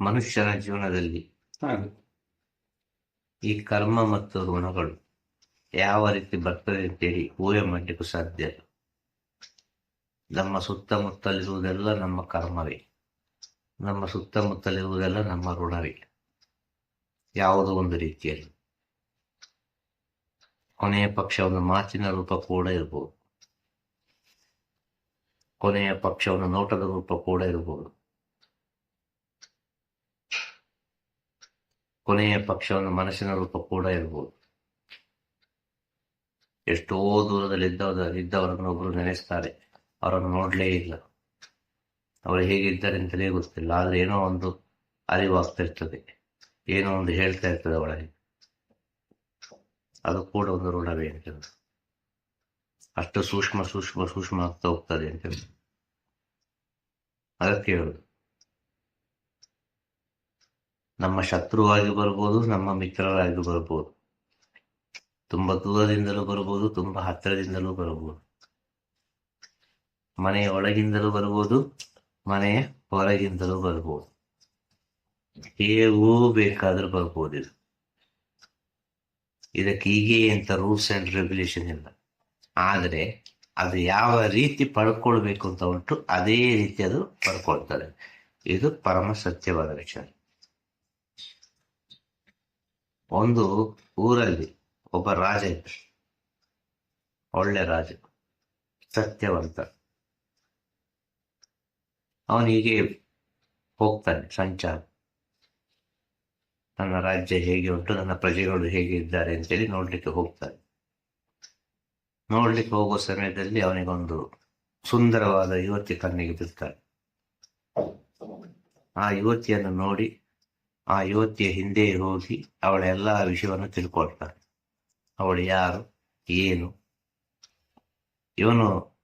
ಮನುಷ್ಯನ ಜೀವನದಲ್ಲಿ ಈ ಕರ್ಮ ಮತ್ತು ಋಣಗಳು ಯಾವ ರೀತಿ ಬರ್ತದೆ ಅಂತೇಳಿ ಊಹೆ ಮಾಡಲಿಕ್ಕೂ ಸಾಧ್ಯ ನಮ್ಮ ಸುತ್ತಮುತ್ತಲಿರುವುದೆಲ್ಲ ನಮ್ಮ ಕರ್ಮವೇ. ನಮ್ಮ ಸುತ್ತಮುತ್ತಲಿರುವುದೆಲ್ಲ ನಮ್ಮ ಋಣವೇ. ಯಾವುದೋ ಒಂದು ರೀತಿಯಲ್ಲಿ. ಕೊನೆಯ ಪಕ್ಷ ಒಂದು ಮಾತಿನ ರೂಪ ಕೂಡ ಇರಬಹುದು ಕೊನೆಯ ಪಕ್ಷ ಒಂದು ನೋಟದ ರೂಪ ಕೂಡ ಇರಬಹುದು ಕೊನೆಯ ಪಕ್ಷವನ್ನು ಮನಸ್ಸಿನ ರೂಪ ಕೂಡ ಇರಬಹುದು ಎಷ್ಟೋ ದೂರದಲ್ಲಿದ್ದ ಇದ್ದವರನ್ನು ಒಬ್ಬರು ನೆನೆಸ್ತಾರೆ. ಅವರನ್ನು ನೋಡ್ಲೇ ಇಲ್ಲ. ಅವರು ಹೇಗಿದ್ದಾರೆ ಅಂತಲೇ ಗೊತ್ತಿಲ್ಲ. ಆದ್ರೆ ಏನೋ ಒಂದು ಅರಿವಾಗ್ತಾ ಇರ್ತದೆ. ಏನೋ ಒಂದು ಹೇಳ್ತಾ ಇರ್ತದೆ ಒಳಗೆ. ಅದು ಕೂಡ ಒಂದು ಋಣವೇ ಅಂತ ಅಷ್ಟು ಸೂಕ್ಷ್ಮ ಸೂಕ್ಷ್ಮ ಸೂಕ್ಷ್ಮ ಆಗ್ತಾ ಹೋಗ್ತದೆ ಅಂತ ಅದಕ್ಕೆ ಹೇಳುದು. ನಮ್ಮ ಶತ್ರುವಾಗಿ ಬರ್ಬೋದು, ನಮ್ಮ ಮಿತ್ರರಾಗಿ ಬರ್ಬೋದು. ತುಂಬಾ ದೂರದಿಂದಲೂ ಬರ್ಬೋದು, ತುಂಬಾ ಹತ್ತಿರದಿಂದಲೂ ಬರ್ಬೋದು. ಮನೆಯ ಒಳಗಿಂದಲೂ ಬರ್ಬೋದು ಮನೆಯ ಹೊರಗಿಂದಲೂ ಬರ್ಬೋದು. ಹೇಗೂ ಬೇಕಾದ್ರೂ ಬರ್ಬೋದು ಇದು. ಇದಕ್ಕೆ ಹೀಗೆ ಅಂತ ರೂಲ್ಸ್ ಅಂಡ್ ರೆಗ್ಯುಲೇಷನ್ ಇಲ್ಲ. ಆದರೆ ಅದು ಯಾವ ರೀತಿ ಪಡ್ಕೊಳ್ಬೇಕು ಅಂತ ಉಂಟು, ಅದೇ ರೀತಿ ಅದು ಪಡ್ಕೊಳ್ತಾರೆ ಇದು ಪರಮ ಸತ್ಯವಾದ ವಿಚಾರ. ಒಂದು ಊರಲ್ಲಿ ಒಬ್ಬ ರಾಜ ಇದ್ದ. ಒಳ್ಳೆ ರಾಜ. ಸತ್ಯವಂತ. ಅವನಿಗೆ ಹೋಗ್ತಾನೆ ಸಂಚಾರ. ನನ್ನ ರಾಜ್ಯ ಹೇಗೆ ಉಂಟು ನನ್ನ ಪ್ರಜೆಗಳು ಹೇಗೆ ಇದ್ದಾರೆ ಅಂತೇಳಿ ನೋಡ್ಲಿಕ್ಕೆ ಹೋಗ್ತಾನೆ. ನೋಡ್ಲಿಕ್ಕೆ ಹೋಗುವ ಸಮಯದಲ್ಲಿ ಅವನಿಗೊಂದು ಸುಂದರವಾದ ಯುವತಿ ಕಣ್ಣಿಗೆ ಬಿಡ್ತಾನೆ ಆ ಯುವತಿಯನ್ನು ನೋಡಿ ಆ ಯುವತಿಯ ಹಿಂದೆ ಹೋಗಿ ಅವಳ ಎಲ್ಲ ವಿಷಯವನ್ನು ತಿಳ್ಕೊಳ್ತಾನೆ. ಅವಳು ಯಾರು? ಏನು? ಇವನು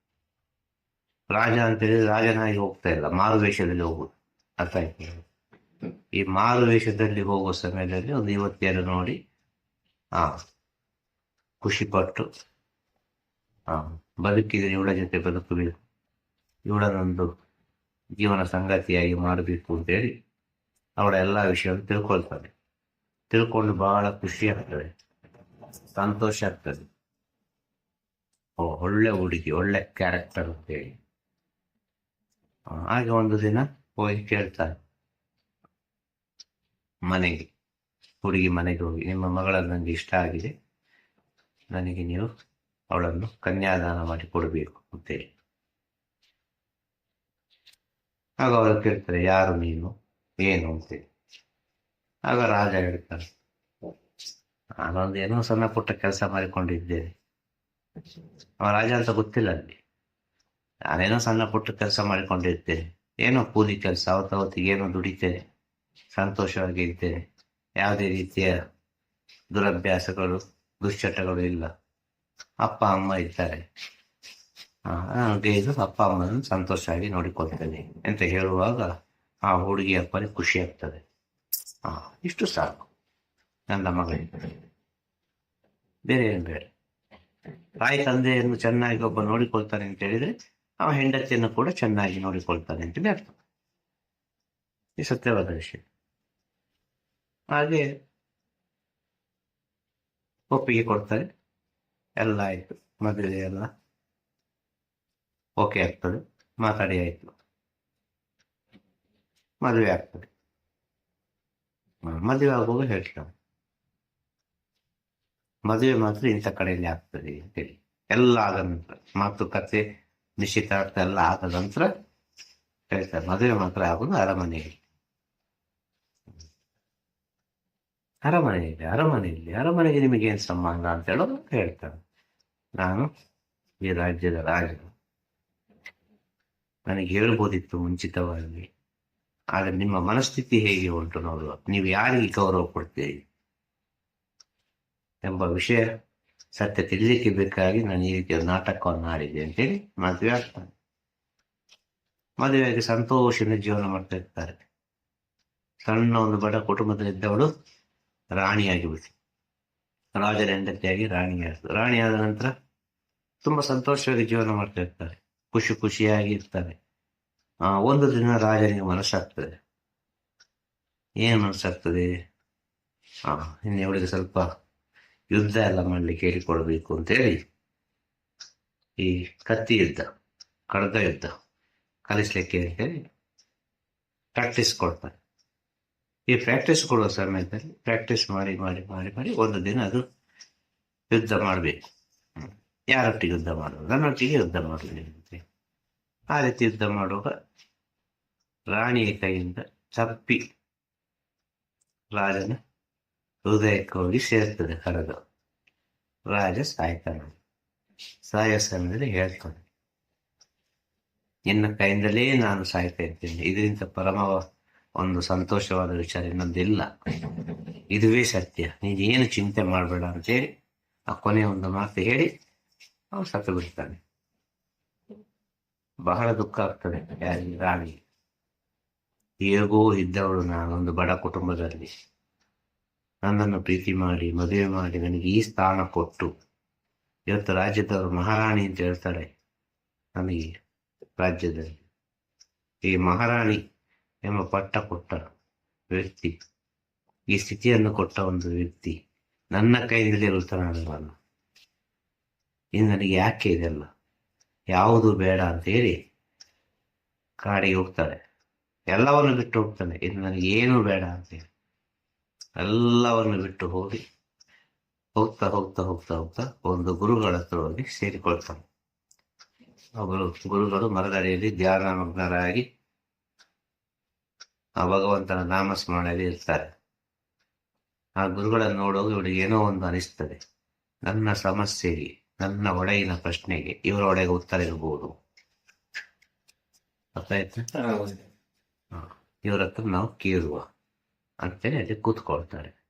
ರಾಜ ಅಂತ ಹೇಳಿದ್ರೆ ರಾಜನಾಗಿ ಹೋಗ್ತಾ ಇಲ್ಲ ಮಾರು ವೇಷದಲ್ಲಿ ಹೋಗುದು. ಅರ್ಥ ಆಯ್ತು? ಈ ಮಾರು ವೇಷದಲ್ಲಿ ಹೋಗುವ ಸಮಯದಲ್ಲಿ ಒಂದು ಯುವತಿಯನ್ನು ನೋಡಿ, ಆ, ಖುಷಿಪಟ್ಟು, ಆ ಬದುಕಿದ್ರೆ ಇವಳ ಜೊತೆ ಬದುಕಬೇಕು. ಇವಳನ್ನೊಂದು ಜೀವನ ಸಂಗತಿಯಾಗಿ ಮಾಡಬೇಕು ಅಂತೇಳಿ ಅವಳ ಎಲ್ಲ ವಿಷಯವನ್ನು ತಿಳ್ಕೊಳ್ತಾನೆ ತಿಳ್ಕೊಂಡು ಬಹಳ ಖುಷಿ ಆಗ್ತದೆ. ಸಂತೋಷ ಆಗ್ತದೆ. ಒಳ್ಳೆ ಹುಡುಗಿ, ಒಳ್ಳೆ ಕ್ಯಾರೆಕ್ಟರ್ ಅಂತೇಳಿ ಹಾಗೆ ಒಂದು ದಿನ ಹೋಗಿ ಕೇಳ್ತಾರೆ. ಮನೆಗೆ, ಹುಡುಗಿ ಮನೆಗೆ ಹೋಗಿ, ನಿಮ್ಮ ಮಗಳ ನನಗೆ ಇಷ್ಟ ಆಗಿದೆ. ನನಗೆ ನೀವು ಅವಳನ್ನು ಕನ್ಯಾದಾನ ಮಾಡಿ ಕೊಡಬೇಕು ಅಂತೇಳಿ ಆಗ ಅವರು ಕೇಳ್ತಾರೆ, ಯಾರು ನೀನು? ಏನು ಅಂತೇಳಿ ಆಗ ರಾಜ ಹೇಳ್ತಾರೆ ನಾನೊಂದು ಏನೋ ಸಣ್ಣ ಪುಟ್ಟ ಕೆಲಸ ಮಾಡಿಕೊಂಡಿದ್ದೇನೆ. ಅವ ರಾಜ ಅಂತ ಗೊತ್ತಿಲ್ಲ ಅಲ್ಲಿ. ನಾನೇನೋ ಸಣ್ಣ ಪುಟ್ಟ ಕೆಲಸ ಮಾಡಿಕೊಂಡಿರ್ತೇನೆ ಏನೋ ಕೂಲಿ ಕೆಲಸ ಅವತ್ತವತ್ತಿಗೆ ಏನೋ ದುಡಿತೇನೆ ಸಂತೋಷವಾಗಿ ಇದ್ದೇನೆ. ಯಾವುದೇ ರೀತಿಯ ದುರಭ್ಯಾಸಗಳು ದುಶ್ಚಟಗಳು ಇಲ್ಲ. ಅಪ್ಪ ಅಮ್ಮ ಇದ್ದಾರೆ. ಆ, ಇದು ಅಪ್ಪ ಅಮ್ಮನನ್ನು ಸಂತೋಷವಾಗಿ ನೋಡಿಕೊಳ್ತೇನೆ ಅಂತ ಹೇಳುವಾಗ ಆ ಹುಡುಗಿ ಅಪ್ಪನಿಗೆ ಖುಷಿ ಆಗ್ತದೆ. ಆ, ಇಷ್ಟು ಸಾಕು. ನನ್ನ ಮಗಳಿಗೆ. ಬೇರೆ ಏನು ಬೇಡ. ತಾಯಿ ತಂದೆಯನ್ನು ಚೆನ್ನಾಗಿ ಒಬ್ಬ ನೋಡಿಕೊಳ್ತಾನೆ ಅಂತ ಹೇಳಿದ್ರೆ ಅವ ಹೆಂಡತಿಯನ್ನು ಕೂಡ ಚೆನ್ನಾಗಿ ನೋಡಿಕೊಳ್ತಾನೆ ಅಂತ ಅರ್ಥ. ಈ ಸತ್ಯವಾದ ವಿಷಯ. ಹಾಗೆ ಒಪ್ಪಿಗೆ ಕೊಡ್ತಾರೆ. ಎಲ್ಲ ಆಯ್ತು. ಮದುವೆ ಎಲ್ಲ ಓಕೆ ಆಗ್ತದೆ. ಮಾತಾಡಿ ಆಯ್ತು. ಮದುವೆ ಆಗ್ತದೆ. ಮದುವೆ ಆಗುವಾಗ ಹೇಳ್ತಾರೆ ಮದುವೆ ಮಾತ್ರ ಇಂಥ ಕಡೆಯಲ್ಲಿ ಆಗ್ತದೆ ಅಂತೇಳಿ. ಎಲ್ಲ ಆದ ನಂತರ, ಮಾತುಕತೆ, ನಿಶ್ಚಿತಾರ್ಥ ಎಲ್ಲ ಆದ ನಂತರ ಹೇಳ್ತಾರೆ ಮದುವೆ ಮಾತ್ರ ಆಗೋದು ಅರಮನೆಯಲ್ಲಿ. ಅರಮನೆಯಲ್ಲಿ ಅರಮನೆಯಲ್ಲಿ, ಅರಮನೆಗೆ ನಿಮಗೆ ಏನ್ ಸಂಬಂಧ ಅಂತ ಹೇಳೋದು ಹೇಳ್ತಾರೆ ನಾನು ಈ ರಾಜ್ಯದ ರಾಜ ನನಗೆ ಹೇಳ್ಬೋದಿತ್ತು ಮುಂಚಿತವಾಗಿ. ಆದ್ರೆ ನಿಮ್ಮ ಮನಸ್ಥಿತಿ ಹೇಗೆ ಉಂಟು ನೋಡುವ? ನೀವು ಯಾರಿಗೆ ಗೌರವ ಕೊಡ್ತೀರಿ? ಎಂಬ ವಿಷಯ ಸತ್ಯ ತಿಳಿಲಿಕ್ಕೆ ಬೇಕಾಗಿ ನಾನು ಈ ರೀತಿಯ ನಾಟಕವನ್ನು ಆಡಿದೆ ಅಂತೇಳಿ ಮದುವೆ ಆಗ್ತಾನೆ. ಮದುವೆಯಾಗಿ ಸಂತೋಷದಿಂದ ಜೀವನ ಮಾಡ್ತಾ ಇರ್ತಾರೆ. ಸಣ್ಣ ಒಂದು ಬಡ ಕುಟುಂಬದಲ್ಲಿದ್ದವಳು ರಾಣಿಯಾಗಿ ಬಿಟ್ಟು ರಾಜರ ಹೆಂಡತಿಯಾಗಿ ರಾಣಿಯಾಗಿ ರಾಣಿಯಾದ ನಂತರ ತುಂಬಾ ಸಂತೋಷವಾಗಿ ಜೀವನ ಮಾಡ್ತಾ ಇರ್ತಾರೆ. ಖುಷಿ ಖುಷಿಯಾಗಿ ಇರ್ತಾರೆ. ಒಂದು ದಿನ ರಾಜನಿಗೆ ಮನಸ್ಸಾಗ್ತದೆ. ಏನು ಮನಸ್ಸಾಗ್ತದೆ? ಹಾಂ ಇನ್ನು ಇವಳಿಗೆ ಸ್ವಲ್ಪ ಯುದ್ಧ ಎಲ್ಲ ಮಾಡ್ಲಿಕ್ಕೆ ಹೇಳಿಕೊಡ್ಬೇಕು ಅಂತೇಳಿ ಈ ಕತ್ತಿ ಯುದ್ಧ ಖಡ್ಗ ಯುದ್ಧ ಕಲಿಸ್ಲಿಕ್ಕೆ ಅಂತೇಳಿ ಪ್ರಾಕ್ಟೀಸ್ ಕೊಡ್ತಾರೆ. ಈ ಪ್ರಾಕ್ಟೀಸ್ ಕೊಡುವ ಸಮಯದಲ್ಲಿ ಪ್ರಾಕ್ಟೀಸ್ ಮಾಡಿ ಮಾಡಿ ಮಾಡಿ ಮಾಡಿ ಒಂದು ದಿನ ಅದು ಯುದ್ಧ ಮಾಡಬೇಕು. ಯಾರೊಟ್ಟಿಗೆ ಯುದ್ಧ ಮಾಡೋದು ನನ್ನೊಟ್ಟಿಗೆ ಯುದ್ಧ ಮಾಡಲಿ ಆ ರೀತಿ ಯುದ್ಧ ಮಾಡುವಾಗ ರಾಣಿಯ ಕೈಯಿಂದ ತಪ್ಪಿ ರಾಜನ ಹೃದಯಕ್ಕೆ ಹೋಗಿ ಸೇರ್ತದೆ ಕಡಗ ರಾಜ ಸಾಯ್ತಾನೆ. ಸಾಯೋ ಸಮಯದಲ್ಲಿ ಹೇಳ್ತಾನೆ, ನಿನ್ನ ಕೈಯಿಂದಲೇ ನಾನು ಸಾಯ್ತಾ ಇದ್ದೇನೆ ಇದರಿಂದ ಪರಮ ಒಂದು ಸಂತೋಷವಾದ ವಿಚಾರ ಇನ್ನೊಂದಿಲ್ಲ. ಇದುವೇ ಸತ್ಯ. ನೀನು ಏನು ಚಿಂತೆ ಮಾಡಬೇಡ ಅಂತೇಳಿ ಆ ಕೊನೆಯ ಒಂದು ಮಾತು ಹೇಳಿ ಅವನು ಸತ್ತು ಬಿಡ್ತಾನೆ ಬಹಳ ದುಃಖ ಆಗ್ತದೆ ಯಾರಿ ರಾಣಿ ಹೇಗೋ ಇದ್ದವಳು ನಾನೊಂದು ಬಡ ಕುಟುಂಬದಲ್ಲಿ. ನನ್ನನ್ನು ಪ್ರೀತಿ ಮಾಡಿ, ಮದುವೆ ಮಾಡಿ ನನಗೆ ಈ ಸ್ಥಾನ ಕೊಟ್ಟು. ಇವತ್ತು ರಾಜ್ಯದವರು ಮಹಾರಾಣಿ ಅಂತ ಹೇಳ್ತಾಳೆ ನನಗೆ ರಾಜ್ಯದಲ್ಲಿ. ಈ ಮಹಾರಾಣಿ ಎಂಬ ಪಟ್ಟ ಕೊಟ್ಟ ವ್ಯಕ್ತಿ, ಈ ಸ್ಥಿತಿಯನ್ನು ಕೊಟ್ಟ ಒಂದು ವ್ಯಕ್ತಿ ನನ್ನ ಕೈಯಲ್ಲಿ ನಾನು ಇನ್ನು ನನಗೆ ಯಾಕೆ ಇದೆಲ್ಲ? ಯಾವುದು ಬೇಡ ಅಂತ ಹೇಳಿ ಕಾಡಿಗೆ ಹೋಗ್ತಾಳೆ ಎಲ್ಲವನ್ನು ಬಿಟ್ಟು ಹೋಗ್ತಾನೆ ಇದು ನನಗೆ ಏನು ಬೇಡ ಅಂತ ಹೇಳಿ ಎಲ್ಲವನ್ನು ಬಿಟ್ಟು ಹೋಗಿ ಹೋಗ್ತಾ ಹೋಗ್ತಾ ಹೋಗ್ತಾ ಹೋಗ್ತಾ ಒಂದು ಗುರುಗಳ ಹತ್ರ ಹೋಗಿ ಸೇರಿಕೊಳ್ತಾನೆ ಅವರು ಗುರುಗಳು ಮರದಡಿಯಲ್ಲಿ ಧ್ಯಾನಮಗ್ನರಾಗಿ ಆ ಭಗವಂತನ ನಾಮಸ್ಮರಣೆಯಲ್ಲಿ ಇರ್ತಾರೆ. ಆ ಗುರುಗಳನ್ನು ನೋಡುವಾಗ ಇವಳಿಗೆ ಏನೋ ಒಂದು ಅನಿಸ್ತದೆ. ನನ್ನ ಸಮಸ್ಯೆಗೆ ನನ್ನ ಒಡೆಯಿನ ಪ್ರಶ್ನೆಗೆ ಇವರ ಒಡೆಯ ಉತ್ತರ ಇರಬಹುದು ಗೊತ್ತಾಯ್ತಾ ಇವ್ರ ಹತ್ರ ನಾವು ಕೇಳುವ ಅಂತೇಳಿ ಅಲ್ಲಿ ಕೂತ್ಕೊಳ್ತಾರೆ.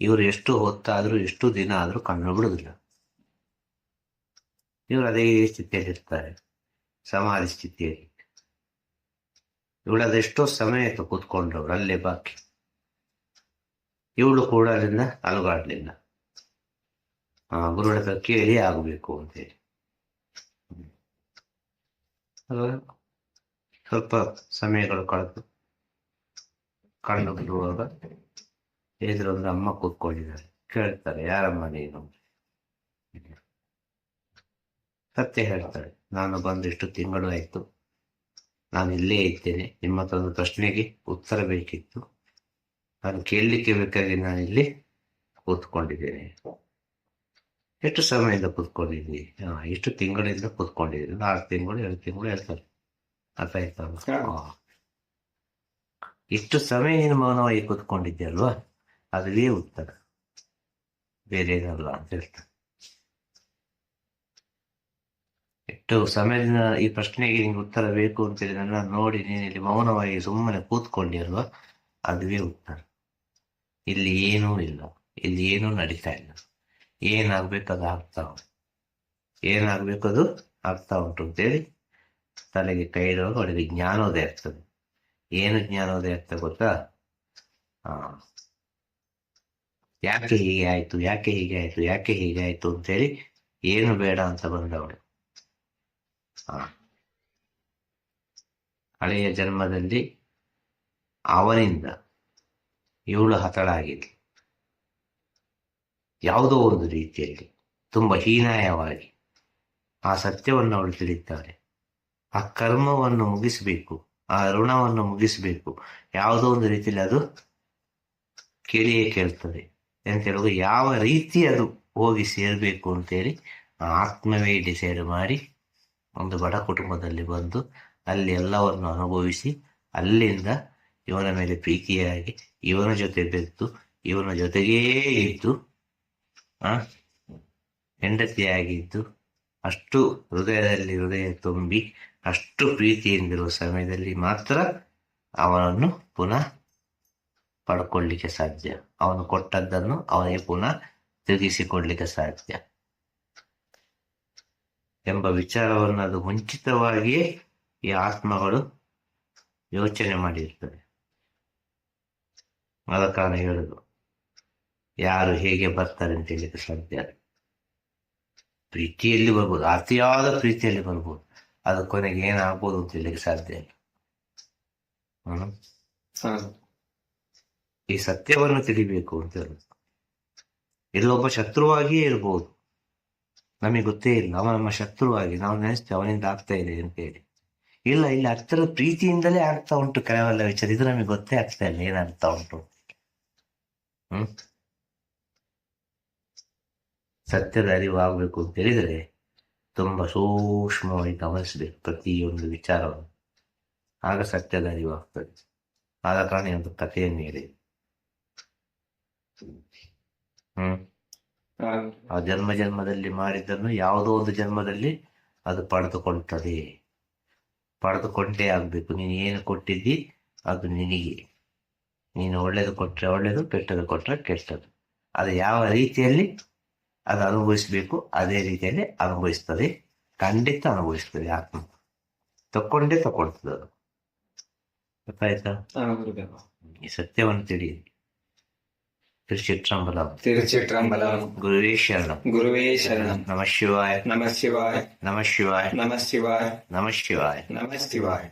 ಇವರು ಎಷ್ಟು ಹೊತ್ತಾದ್ರೂ ಎಷ್ಟು ದಿನ ಆದ್ರೂ ಕಣ್ಣು ಬಿಡುದಿಲ್ಲ. ಇವರು ಅದೇ ಸ್ಥಿತಿಯಲ್ಲಿ ಇರ್ತಾರೆ ಸಮಾಧಿ ಸ್ಥಿತಿಯಲ್ಲಿ. ಇವಳು ಅದೆಷ್ಟೋ ಸಮಯ ಆಯ್ತು ಕೂತ್ಕೊಂಡವ್ರು ಅಲ್ಲೇ ಬಾಕಿ. ಇವಳು ಕೂಡ ಅಲ್ಲಿಂದ ಅಲುಗಾಡ್ಲಿಲ್ಲ. ಗುರುಗಳ ಹತ್ರ ಕೇಳಿ ಆಗಬೇಕು ಅಂತೇಳಿ ಸ್ವಲ್ಪ ಸಮಯಗಳು ಕಳೆದು ಕಣ್ಣು ಬಿಡುವಾಗ ಎದುರೊಂದು ಅಮ್ಮ ಕೂತ್ಕೊಂಡಿದ್ದಾರೆ. ಕೇಳ್ತಾರೆ, ಯಾರಮ್ಮ ನೀನು? ಸತ್ಯ ಹೇಳ್ತಾಳೆ ನಾನು ಬಂದಿಷ್ಟು ತಿಂಗಳು ಆಯ್ತು. ನಾನು ಇಲ್ಲೇ ಇದ್ದೇನೆ. ನಿಮ್ಮ ಹತ್ರ ಒಂದು ಪ್ರಶ್ನೆಗೆ ಉತ್ತರ ಬೇಕಿತ್ತು. ನಾನು ಕೇಳಲಿಕ್ಕೆ ಬೇಕಾಗಿ ನಾನು ಇಲ್ಲಿ ಕೂತ್ಕೊಂಡಿದ್ದೇನೆ. ಎಷ್ಟು ಸಮಯದಿಂದ ಕೂತ್ಕೊಂಡಿದ್ವಿ ಹಾ ಎಷ್ಟು ತಿಂಗಳಿಂದ ಕೂತ್ಕೊಂಡಿದ್ದೀನಿ ನಾಲ್ಕು ತಿಂಗಳು ಎರಡು ತಿಂಗಳು ಹೇಳ್ತಾರೆ ಅರ್ಥ ಆಯ್ತಲ್ಲ. ಇಷ್ಟು ಸಮಯ ಏನು ಮೌನವಾಗಿ ಕೂತ್ಕೊಂಡಿದ್ದೆ ಅಲ್ವಾ? ಅದುವೇ ಉತ್ತರ. ಬೇರೆ ಏನಲ್ಲ ಅಂತ ಹೇಳ್ತಾರೆ ಎಷ್ಟು ಸಮಯದಿಂದ ಈ ಪ್ರಶ್ನೆಗೆ ನಿಂಗೆ ಉತ್ತರ ಬೇಕು ಅಂತ ನನ್ನ ನೋಡಿ ನೀನು ಇಲ್ಲಿ ಮೌನವಾಗಿ ಸುಮ್ಮನೆ ಕೂತ್ಕೊಂಡಿ ಅಲ್ವಾ? ಅದುವೇ ಉತ್ತರ. ಇಲ್ಲಿ ಏನೂ ಇಲ್ಲ. ಇಲ್ಲಿ ಏನೂ ನಡೀತಾ ಇಲ್ಲ. ಏನಾಗ್ಬೇಕು ಅದು ಆಗ್ತಾ ಉಂಟು. ಏನಾಗ್ಬೇಕು ಅದು ಆಗ್ತಾ ಉಂಟು ಅಂತೇಳಿ ತಲೆಗೆ ಕೈ ಇಡುವಾಗ ಅವಳಿಗೆ ಜ್ಞಾನೋದಯ ಆಗ್ತದೆ. ಏನು ಜ್ಞಾನೋದಯ ಆಗ್ತದೆ ಗೊತ್ತಾ? ಯಾಕೆ ಹೀಗೆ ಆಯ್ತು, ಯಾಕೆ ಹೀಗೆ ಆಯ್ತು, ಯಾಕೆ ಹೀಗೆ ಆಯ್ತು ಅಂತೇಳಿ ಏನು ಬೇಡ ಅಂತ ಬಂದವಳು. ಹಳೆಯ ಜನ್ಮದಲ್ಲಿ ಅವನಿಂದ ಇವಳು ಹತಳಾಗಿದ್ಲು. ಯಾವುದೋ ಒಂದು ರೀತಿಯಲ್ಲಿ ತುಂಬ ಹೀನಾಯವಾಗಿ ಆ ಸತ್ಯವನ್ನು ಅವಳು ತಿಳಿಯುತ್ತಾರೆ ಆ ಕರ್ಮವನ್ನು ಮುಗಿಸಬೇಕು, ಆ ಋಣವನ್ನು ಮುಗಿಸಬೇಕು, ಯಾವುದೋ ಒಂದು ರೀತಿಯಲ್ಲಿ ಅದು ಕೇಳಿಯೇ ಕೇಳ್ತದೆ. ಅಂತ ಹೇಳುವಾಗ ಯಾವ ರೀತಿ ಅದು ಹೋಗಿ ಸೇರಬೇಕು ಅಂತೇಳಿ ಆ ಆತ್ಮವೇ ಡಿಸೈಡ್ ಮಾಡಿ ಒಂದು ಬಡ ಕುಟುಂಬದಲ್ಲಿ ಬಂದು ಅಲ್ಲಿ ಎಲ್ಲವನ್ನು ಅನುಭವಿಸಿ ಅಲ್ಲಿಂದ ಇವನ ಮೇಲೆ ಪ್ರೀತಿಯಾಗಿ ಇವನ ಜೊತೆ ಬೆತ್ತು ಇವನ ಜೊತೆಗೇ ಇದ್ದು ಹೆಂಡತಿಯಾಗಿದ್ದು ಅಷ್ಟು ಹೃದಯದಲ್ಲಿ ಹೃದಯ ತುಂಬಿ ಅಷ್ಟು ಪ್ರೀತಿಯಿಂದಿರುವ ಸಮಯದಲ್ಲಿ ಮಾತ್ರ ಅವನನ್ನು ಪುನಃ ಪಡ್ಕೊಳ್ಳಿಕ್ಕೆ ಸಾಧ್ಯ. ಅವನು ಕೊಟ್ಟದ್ದನ್ನು ಅವನಿಗೆ ಪುನಃ ತಿರುಗಿಸಿಕೊಡ್ಲಿಕ್ಕೆ ಸಾಧ್ಯ. ಎಂಬ ವಿಚಾರವನ್ನು ಅದು ಮುಂಚಿತವಾಗಿಯೇ ಈ ಆತ್ಮಗಳು ಯೋಚನೆ ಮಾಡಿರ್ತವೆ. ಆದ ಕಾರಣ ಹೇಳುದು ಯಾರು ಹೇಗೆ ಬರ್ತಾರೆ ಅಂತ ಹೇಳಿಕ್ಕೆ ಸಾಧ್ಯ. ಪ್ರೀತಿಯಲ್ಲಿ ಬರ್ಬೋದು ಅತಿಯಾದ ಪ್ರೀತಿಯಲ್ಲಿ ಬರ್ಬೋದು. ಅದು ಕೊನೆಗೆ ಏನಾಗ್ಬೋದು ಅಂತ ಹೇಳಿಕ್ಕೆ ಸಾಧ್ಯ ಇಲ್ಲ. ಹ್ಮ್. ಈ ಸತ್ಯವನ್ನು ತಿಳಿಬೇಕು ಅಂತ ಹೇಳುದು. ಇಲ್ಲೊಬ್ಬ ಶತ್ರುವಾಗಿಯೇ ಇರ್ಬೋದು. ನಮಗೆ ಗೊತ್ತೇ ಇಲ್ಲ ಅವ ನಮ್ಮ ಶತ್ರುವಾಗಿ ನಾವು ನೆನೆಸ್ತೇವೆ ಅವನಿಂದ ಆಗ್ತಾ ಇದೆ ಅಂತ ಹೇಳಿ. ಇಲ್ಲ ಇಲ್ಲಿ ಹತ್ತಿರ ಪ್ರೀತಿಯಿಂದಲೇ ಆಗ್ತಾ ಉಂಟು. ಕೆಲವೆಲ್ಲ ವಿಚಾರ ಇದು ನಮಗೆ ಗೊತ್ತೇ ಆಗ್ತಾ ಇಲ್ಲ ಏನಾಗ್ತಾ ಉಂಟು ಹ್ಮ್. ಸತ್ಯದ ಅರಿವಾಗಬೇಕು ಅಂತ ಹೇಳಿದರೆ ತುಂಬಾ ಸೂಕ್ಷ್ಮವಾಗಿ ಗಮನಿಸಬೇಕು ಪ್ರತಿಯೊಂದು ವಿಚಾರವನ್ನು. ಆಗ ಸತ್ಯದ ಅರಿವು ಆಗ್ತದೆ ಆದ ಕಾರಣ ಒಂದು ಕಥೆಯನ್ನು ಹೇಳಿ. ಹ್ಮ್. ಆ ಜನ್ಮ ಜನ್ಮದಲ್ಲಿ ಮಾಡಿದ್ದನ್ನು ಯಾವುದೋ ಒಂದು ಜನ್ಮದಲ್ಲಿ ಅದು ಪಡೆದುಕೊಳ್ತದೆ. ಪಡೆದುಕೊಂಡೇ ಆಗ್ಬೇಕು. ನೀನು ಏನು ಕೊಟ್ಟಿದ್ದಿ ಅದು ನಿನಗೆ. ನೀನು ಒಳ್ಳೇದು ಕೊಟ್ಟರೆ ಒಳ್ಳೇದು, ಕೆಟ್ಟದು ಕೊಟ್ಟರೆ ಕೆಟ್ಟದ್ದು ಅದು ಯಾವ ರೀತಿಯಲ್ಲಿ ಅದು ಅನುಭವಿಸ್ಬೇಕು ಅದೇ ರೀತಿಯಲ್ಲಿ ಅನುಭವಿಸ್ತದೆ ಖಂಡಿತ ಅನುಭವಿಸ್ತದೆ ಆತ್ಮ ತಕೊಂಡೇ ತಕೊಳ್ತದೆ ಅದು ಗೊತ್ತಾಯ್ತಾ ಈ ಸತ್ಯವನ್ನು ತಿಳಿ திருச்சிற்றம்பலம் திருச்சிற்றம்பலம் குருவே சரணம் குருவே சரணம் நம சிவாய நம சிவாய் நம சிவாய நம சிவாய் நம சிவாய நம சிவாய்